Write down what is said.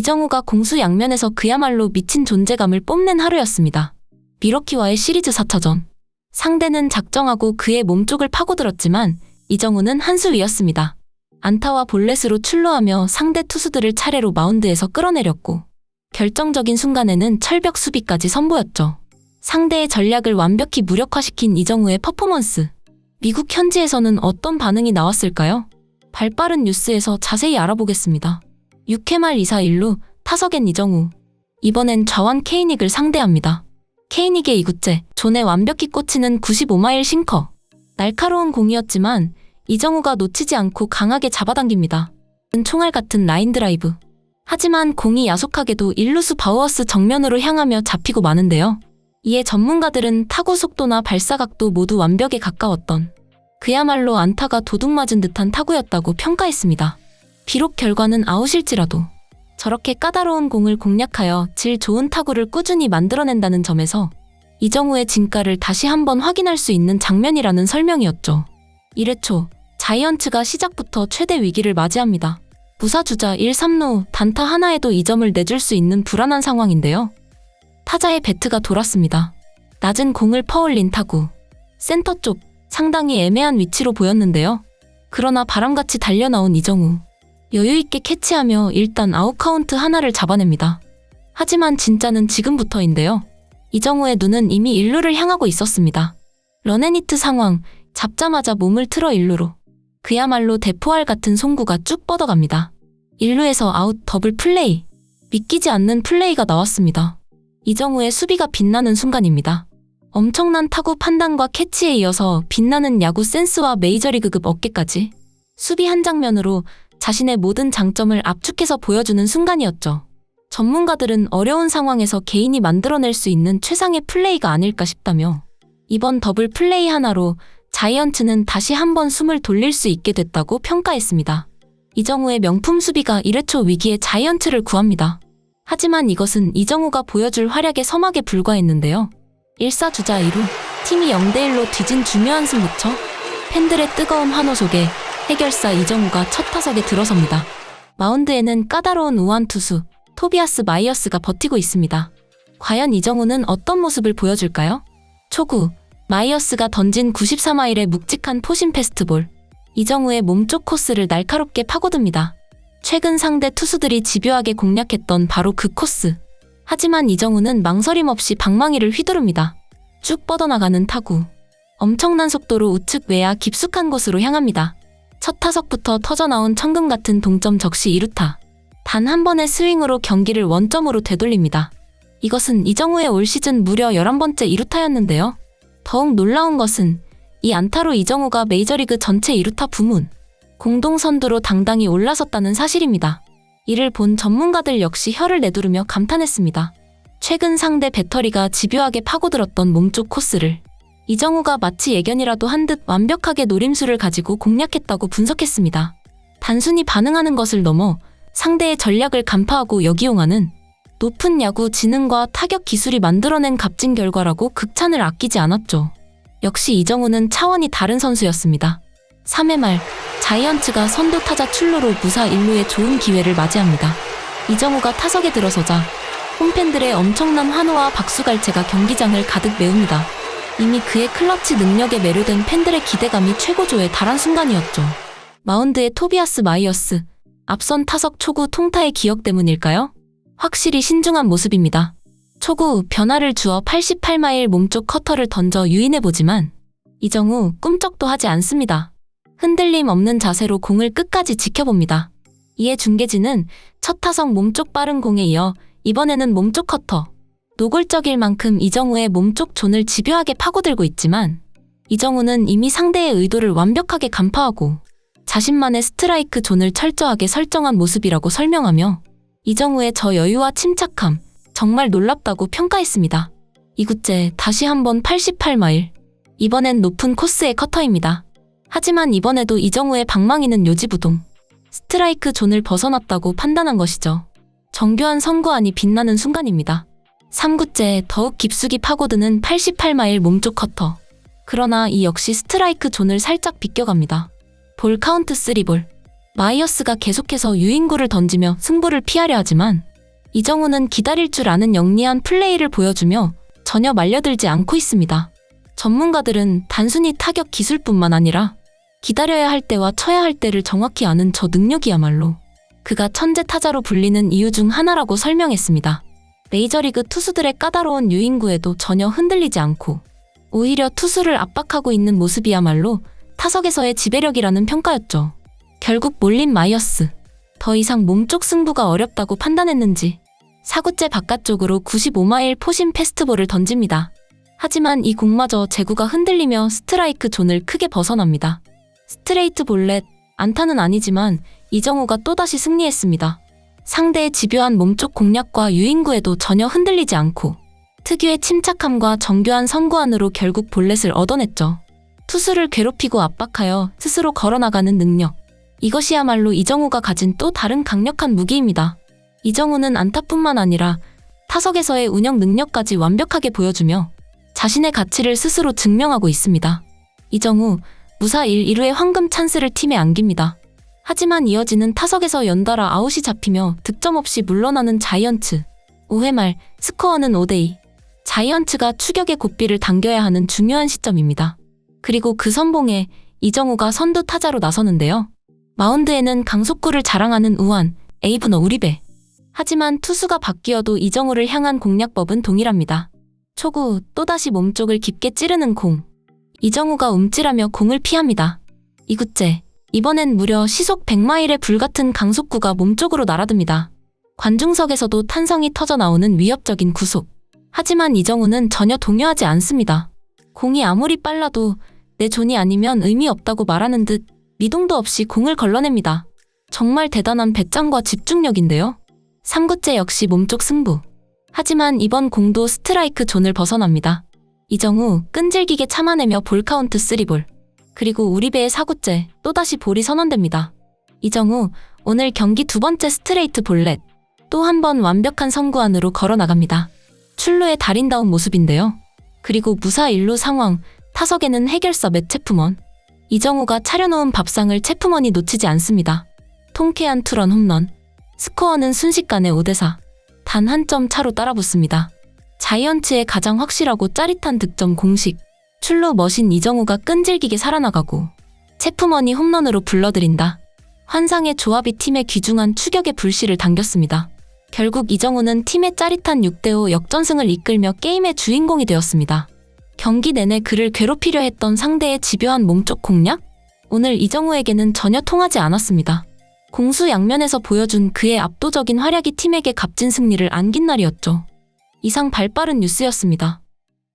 이정우가 공수 양면에서 그야말로 미친 존재감을 뽐낸 하루였습니다. 미러키와의 시리즈 4차전. 상대는 작정하고 그의 몸쪽을 파고들었지만 이정우는 한 수 위였습니다. 안타와 볼넷으로 출루하며 상대 투수들을 차례로 마운드에서 끌어내렸고 결정적인 순간에는 철벽 수비까지 선보였죠. 상대의 전략을 완벽히 무력화시킨 이정우의 퍼포먼스. 미국 현지에서는 어떤 반응이 나왔을까요? 발빠른 뉴스에서 자세히 알아보겠습니다. 6회 말 2사 1루 타석엔 이정우. 이번엔 좌완 케이닉을 상대합니다. 케이닉의 이구째, 존에 완벽히 꽂히는 95마일 싱커. 날카로운 공이었지만 이정우가 놓치지 않고 강하게 잡아당깁니다. 총알 같은 라인 드라이브. 하지만 공이 야속하게도 일루수 바우어스 정면으로 향하며 잡히고 마는데요. 이에 전문가들은 타구 속도나 발사각도 모두 완벽에 가까웠던 그야말로 안타가 도둑 맞은 듯한 타구였다고 평가했습니다. 비록 결과는 아웃일지라도 저렇게 까다로운 공을 공략하여 질 좋은 타구를 꾸준히 만들어낸다는 점에서 이정우의 진가를 다시 한번 확인할 수 있는 장면이라는 설명이었죠. 1회 초 자이언츠가 시작부터 최대 위기를 맞이합니다. 무사주자 1, 3루 단타 하나에도 2점을 내줄 수 있는 불안한 상황인데요. 타자의 배트가 돌았습니다. 낮은 공을 퍼올린 타구. 센터 쪽 상당히 애매한 위치로 보였는데요. 그러나 바람같이 달려나온 이정우. 여유있게 캐치하며 일단 아웃카운트 하나를 잡아냅니다. 하지만 진짜는 지금부터인데요. 이정우의 눈은 이미 일루를 향하고 있었습니다. 런앤히트 상황, 잡자마자 몸을 틀어 일루로. 그야말로 대포알 같은 송구가 쭉 뻗어갑니다. 일루에서 아웃 더블 플레이. 믿기지 않는 플레이가 나왔습니다. 이정우의 수비가 빛나는 순간입니다. 엄청난 타구 판단과 캐치에 이어서 빛나는 야구 센스와 메이저리그급 어깨까지 수비 한 장면으로 자신의 모든 장점을 압축해서 보여주는 순간이었죠. 전문가들은 어려운 상황에서 개인이 만들어낼 수 있는 최상의 플레이가 아닐까 싶다며 이번 더블 플레이 하나로 자이언츠는 다시 한번 숨을 돌릴 수 있게 됐다고 평가했습니다. 이정우의 명품 수비가 1회초 위기에 자이언츠를 구합니다. 하지만 이것은 이정우가 보여줄 활약의 서막에 불과했는데요. 1사 주자 2루, 팀이 0대1로 뒤진 중요한 승부처, 팬들의 뜨거운 환호 속에 해결사 이정우가 첫 타석에 들어섭니다. 마운드에는 까다로운 우완 투수, 토비아스 마이어스가 버티고 있습니다. 과연 이정우는 어떤 모습을 보여줄까요? 초구, 마이어스가 던진 94마일의 묵직한 포신 패스트볼, 이정우의 몸쪽 코스를 날카롭게 파고듭니다. 최근 상대 투수들이 집요하게 공략했던 바로 그 코스. 하지만 이정우는 망설임 없이 방망이를 휘두릅니다. 쭉 뻗어나가는 타구. 엄청난 속도로 우측 외야 깊숙한 곳으로 향합니다. 첫 타석부터 터져나온 천금 같은 동점 적시 2루타. 단 한 번의 스윙으로 경기를 원점으로 되돌립니다. 이것은 이정우의 올 시즌 무려 11번째 2루타였는데요. 더욱 놀라운 것은 이 안타로 이정우가 메이저리그 전체 2루타 부문, 공동선두로 당당히 올라섰다는 사실입니다. 이를 본 전문가들 역시 혀를 내두르며 감탄했습니다. 최근 상대 배터리가 집요하게 파고들었던 몸쪽 코스를 이정우가 마치 예견이라도 한 듯 완벽하게 노림수를 가지고 공략했다고 분석했습니다. 단순히 반응하는 것을 넘어 상대의 전략을 간파하고 역이용하는 높은 야구 지능과 타격 기술이 만들어낸 값진 결과라고 극찬을 아끼지 않았죠. 역시 이정우는 차원이 다른 선수였습니다. 3회 말 자이언츠가 선두 타자 출루로 무사 1루의 좋은 기회를 맞이합니다. 이정우가 타석에 들어서자 홈팬들의 엄청난 환호와 박수갈채가 경기장을 가득 메웁니다. 이미 그의 클러치 능력에 매료된 팬들의 기대감이 최고조에 달한 순간이었죠. 마운드의 토비아스 마이어스, 앞선 타석 초구 통타의 기억 때문일까요? 확실히 신중한 모습입니다. 초구 변화를 주어 88마일 몸쪽 커터를 던져 유인해보지만 이정우 꿈쩍도 하지 않습니다. 흔들림 없는 자세로 공을 끝까지 지켜봅니다. 이에 중계진은 첫 타석 몸쪽 빠른 공에 이어 이번에는 몸쪽 커터. 노골적일 만큼 이정우의 몸쪽 존을 집요하게 파고들고 있지만 이정우는 이미 상대의 의도를 완벽하게 간파하고 자신만의 스트라이크 존을 철저하게 설정한 모습이라고 설명하며 이정우의 저 여유와 침착함 정말 놀랍다고 평가했습니다. 이구째 다시 한번 88마일. 이번엔 높은 코스의 커터입니다. 하지만 이번에도 이정우의 방망이는 요지부동. 스트라이크 존을 벗어났다고 판단한 것이죠. 정교한 선구안이 빛나는 순간입니다. 3구째 더욱 깊숙이 파고드는 88마일 몸쪽 커터. 그러나 이 역시 스트라이크 존을 살짝 비껴갑니다. 볼 카운트 3볼. 마이어스가 계속해서 유인구를 던지며 승부를 피하려 하지만 이정우는 기다릴 줄 아는 영리한 플레이를 보여주며 전혀 말려들지 않고 있습니다. 전문가들은 단순히 타격 기술뿐만 아니라 기다려야 할 때와 쳐야 할 때를 정확히 아는 저 능력이야말로 그가 천재 타자로 불리는 이유 중 하나라고 설명했습니다. 메이저리그 투수들의 까다로운 유인구에도 전혀 흔들리지 않고 오히려 투수를 압박하고 있는 모습이야말로 타석에서의 지배력이라는 평가였죠. 결국 몰린 마이어스. 더 이상 몸쪽 승부가 어렵다고 판단했는지 사구째 바깥쪽으로 95마일 포심 패스트볼을 던집니다. 하지만 이 공마저 제구가 흔들리며 스트라이크 존을 크게 벗어납니다. 스트레이트 볼넷, 안타는 아니지만 이정우가 또다시 승리했습니다. 상대의 집요한 몸쪽 공략과 유인구에도 전혀 흔들리지 않고 특유의 침착함과 정교한 선구안으로 결국 볼넷을 얻어냈죠. 투수를 괴롭히고 압박하여 스스로 걸어나가는 능력. 이것이야말로 이정우가 가진 또 다른 강력한 무기입니다. 이정우는 안타뿐만 아니라 타석에서의 운영 능력까지 완벽하게 보여주며 자신의 가치를 스스로 증명하고 있습니다. 이정우, 무사 1, 1루의 황금 찬스를 팀에 안깁니다. 하지만 이어지는 타석에서 연달아 아웃이 잡히며 득점 없이 물러나는 자이언츠. 5회 말 스코어는 5대2. 자이언츠가 추격의 고삐를 당겨야 하는 중요한 시점입니다. 그리고 그 선봉에 이정우가 선두 타자로 나서는데요. 마운드에는 강속구를 자랑하는 우한, 에이브너 우리배. 하지만 투수가 바뀌어도 이정우를 향한 공략법은 동일합니다. 초구 또다시 몸쪽을 깊게 찌르는 공. 이정우가 움찔하며 공을 피합니다. 이구째, 이번엔 무려 시속 100마일의 불같은 강속구가 몸쪽으로 날아듭니다. 관중석에서도 탄성이 터져 나오는 위협적인 구속. 하지만 이정우는 전혀 동요하지 않습니다. 공이 아무리 빨라도 내 존이 아니면 의미 없다고 말하는 듯 미동도 없이 공을 걸러냅니다. 정말 대단한 배짱과 집중력인데요. 3구째 역시 몸쪽 승부. 하지만 이번 공도 스트라이크 존을 벗어납니다. 이정우 끈질기게 참아내며 볼 카운트 3볼. 그리고 우리 배의 4구째 또다시 볼이 선언됩니다. 이정우 오늘 경기 두 번째 스트레이트 볼넷. 또 한 번 완벽한 선구 안으로 걸어 나갑니다. 출루의 달인다운 모습인데요. 그리고 무사 1루 상황, 타석에는 해결사 맷 체프먼. 이정우가 차려놓은 밥상을 체프먼이 놓치지 않습니다. 통쾌한 투런 홈런. 스코어는 순식간에 5대4. 단 한 점 차로 따라붙습니다. 자이언츠의 가장 확실하고 짜릿한 득점 공식. 출루 머신 이정우가 끈질기게 살아나가고 체프먼이 홈런으로 불러들인다. 환상의 조합이 팀의 귀중한 추격의 불씨를 당겼습니다. 결국 이정우는 팀의 짜릿한 6대5 역전승을 이끌며 게임의 주인공이 되었습니다. 경기 내내 그를 괴롭히려 했던 상대의 집요한 몸쪽 공략? 오늘 이정우에게는 전혀 통하지 않았습니다. 공수 양면에서 보여준 그의 압도적인 활약이 팀에게 값진 승리를 안긴 날이었죠. 이상 발빠른 뉴스였습니다.